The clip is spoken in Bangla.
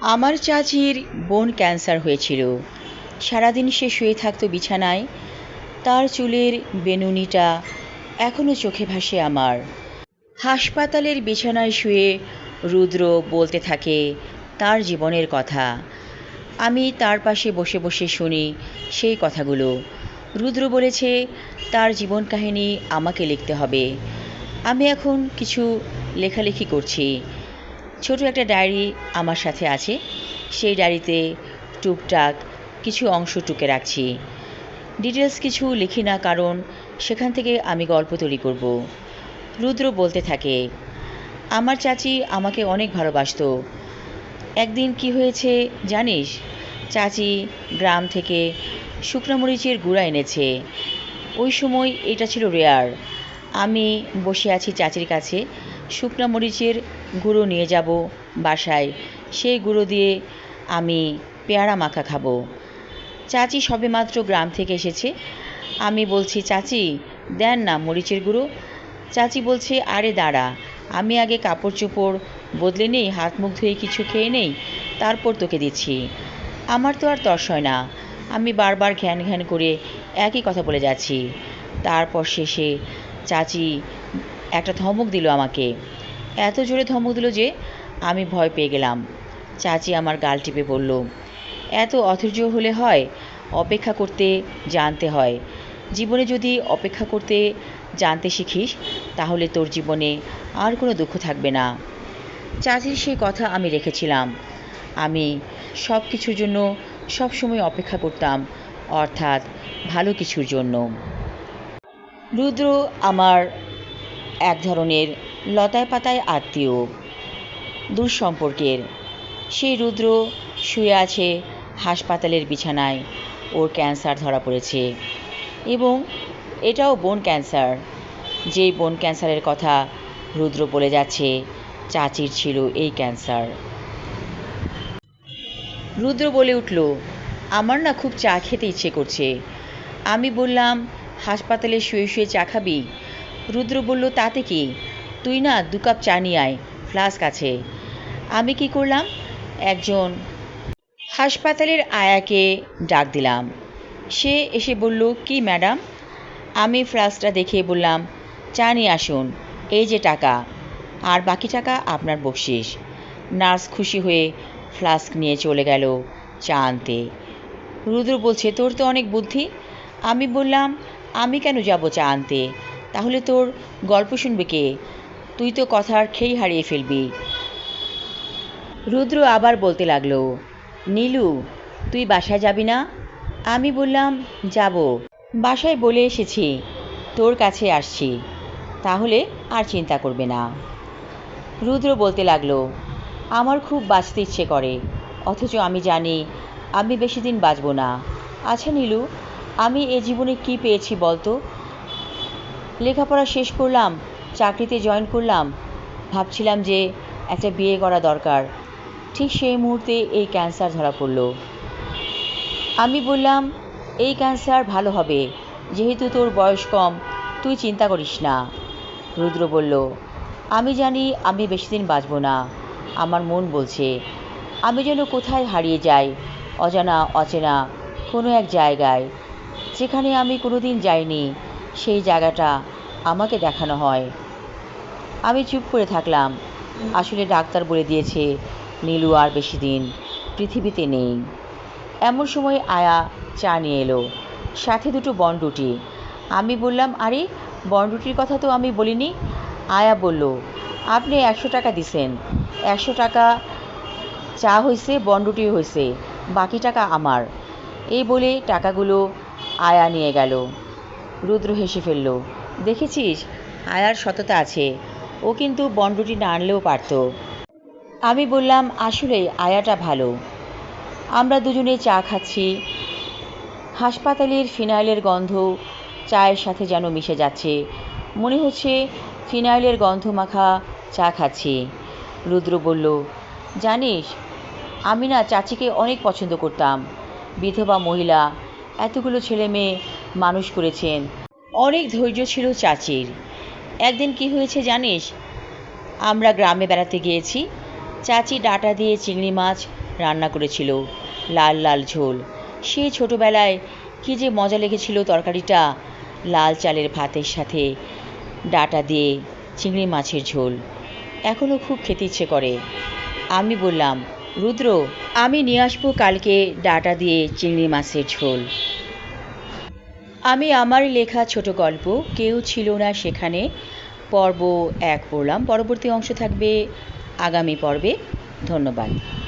আমার চাচির বোন ক্যান্সার হয়েছিল। সারাদিন সে শুয়ে থাকতো বিছানায়। তার চুলের বেনুনিটা এখনও চোখে ভাসে আমার। হাসপাতালের বিছানায় শুয়ে রুদ্র বলতে থাকে, তার জীবনের কথা। আমি তার পাশে বসে বসে শুনি সেই কথাগুলো। রুদ্র বলেছে, তার জীবন কাহিনী আমাকে লিখতে হবে। আমি এখন কিছু লেখালেখি করছি। ছোট একটা ডায়েরি আমার সাথে আছে। সেই ডায়েরিতে টুকটাক কিছু অংশ টুকে রাখছি। ডিটেলস কিছু লিখি না, কারণ সেখান থেকে আমি গল্প তৈরি করব। রুদ্র বলতে থাকে, আমার চাচি আমাকে অনেক ভালোবাসতো। একদিন কি হয়েছে জানিস? চাচি গ্রাম থেকে শুকনো মরিচের গুঁড়া এনেছে। ওই সময় এটা ছিল রেয়ার। আমি বসে আছি চাচির কাছে। শুকনো মরিচের গুঁড়ো নিয়ে যাব বাসায়। সেই গুঁড়ো দিয়ে আমি পেয়ারা মাখা খাব। চাচি সবেমাত্র গ্রাম থেকে এসেছে। আমি বলছি, চাচি, দেন না মরিচের গুঁড়ো। চাচি বলছে, আরে দাঁড়া, আমি আগে কাপড় চোপড় বদলে নেই, হাত মুখ ধুয়ে কিছু খেয়ে নেই, তারপর তোকে দিচ্ছি। আমার তো আর তর্স হয় না। আমি বারবার ঘ্যান ঘ্যান করে একই কথা বলে যাচ্ছি। তারপর শেষে চাচি একটা ধমক দিল আমাকে। এত জোরে ধমক দিল যে আমি ভয় পেয়ে গেলাম। চাচি আমার গাল টিপে বলল, এত অধৈর্য হলে হয়, অপেক্ষা করতে জানতে হয়। জীবনে যদি অপেক্ষা করতে জানতে শিখিস, তাহলে তোর জীবনে আর কোনো দুঃখ থাকবে না। চাচির সেই কথা আমি রেখেছিলাম। আমি সব কিছুর জন্য সবসময় অপেক্ষা করতাম, অর্থাৎ ভালো কিছুর জন্য। রুদ্র আমার এক ধরনের লতায় পাতায় আত্মীয়। দুঃসম্পর্কের সেই রুদ্র শুয়ে আছে হাসপাতালের বিছানায়। ওর ক্যান্সার ধরা পড়েছে। এবং এটাও বোন ক্যান্সার। যেই বোন ক্যান্সারের কথা রুদ্র বলে যাচ্ছে, চাচির ছিল এই ক্যান্সার। রুদ্র বলে উঠল, আমার না খুব চা খেতে ইচ্ছে করছে। আমি বললাম, হাসপাতালে শুয়ে শুয়ে চা খাবি? রুদ্র বলল তাতে কি তুই না দু কাপ চা নিয়ে আয়, ফ্লাস্ক আছে। আমি কি করলাম? একজন হাসপাতালের আয়াকে ডাক দিলাম। সে এসে বলল, কি ম্যাডাম? আমি ফ্লাস্কটা দেখে বললাম, চা নিয়ে আসুন, এই যে টাকা। আর বাকি টাকা আপনার বকশিস। নার্স খুশি হয়ে ফ্লাস্ক নিয়ে চলে গেল চা আনতে। রুদ্র বলছে, তোর তো অনেক বুদ্ধি। আমি বললাম, আমি কেন যাব চা আনতে? তাহলে তোর গল্প শুনবে কে? তুই তো কথার খেই হারিয়ে ফেলবি। রুদ্র আবার বলতে লাগল, নীলু, তুই বাসায় যাবি না? আমি বললাম, যাব। বাসায় বলে এসেছি, তোর কাছে আসছি, তাহলে আর চিন্তা করবে না। রুদ্র বলতে লাগল, আমার খুব বাঁচতে ইচ্ছে করে, অথচ আমি জানি আমি বেশি দিন বাঁচব না। আচ্ছা নীলু, আমি এ জীবনে কি পেয়েছি বলতো? লেখাপড়া শেষ করলাম, চাকরিতে জয়েন করলাম। ভাবছিলাম যে একটা বিয়ে করা দরকার। ঠিক সেই মুহূর্তে এই ক্যান্সার ধরা পড়ল। আমি বললাম, এই ক্যান্সার ভালো হবে। যেহেতু তোর বয়স কম, তুই চিন্তা করিস না। রুদ্র বলল, আমি জানি আমি বেশি দিন বাঁচব না। আমার মন বলছে, আমি যেন কোথায় হারিয়ে যাই, অজানা, অচেনা, কোনো এক জায়গায়। যেখানে আমি কোনোদিন যাইনি সেই জায়গাটা আমাকে দেখানো হয়। আমি চুপ করে থাকলাম। আসলে ডাক্তার বলে দিয়েছে, নীলু আর বেশি দিন পৃথিবীতে নেই। এমন সময় আয়া চা নিয়ে এলো। সাথে দুটো বনরুটি। আমি বললাম, আরে, বনরুটির কথা তো আমি বলিনি। আয়া বলল, আপনি একশো টাকা দিছেন। একশো টাকা চা হয়েছে বনরুটি হয়েছে বাকি টাকা আমার। এই বলে টাকাগুলো আয়া নিয়ে গেল। রুদ্র হেসে ফেলল, দেখেছিস? আয়ার সততা আছে। ও কিন্তু বনরুটি না আনলেও পারতো। আমি বললাম, আসলে আয়াটা ভালো। আমরা দুজনে চা খাচ্ছি। হাসপাতালের ফিনাইলের গন্ধ চায়ের সাথে যেন মিশে যাচ্ছে। মনে হচ্ছে ফিনাইলের গন্ধ মাখা চা খাচ্ছি। রুদ্র বলল, জানিস, আমি না চাচিকে অনেক পছন্দ করতাম। বিধবা মহিলা, এতগুলো ছেলে মেয়ে মানুষ করেছেন। অনেক ধৈর্য ছিল চাচির। একদিন কি হয়েছে জানিস? আমরা গ্রামে বেড়াতে গিয়েছি। চাচি ডাটা দিয়ে চিংড়ি মাছ রান্না করেছিল। লাল লাল ঝোল। সে ছোটোবেলায় কী যে মজা লেগেছিল তরকারিটা লাল চালের ভাতের সাথে ডাটা দিয়ে চিংড়ি মাছের ঝোল। এখনও খুব খেতে ইচ্ছে করে। আমি বললাম, রুদ্র, আমি নিয়ে আসব কালকে ডাটা দিয়ে চিংড়ি মাছের ঝোল। আমি আমার লেখা ছোট গল্প, কেউ ছিল না সেখানে। পর্ব এক পড়লাম। পরবর্তী অংশ থাকবে আগামী পর্বে। ধন্যবাদ।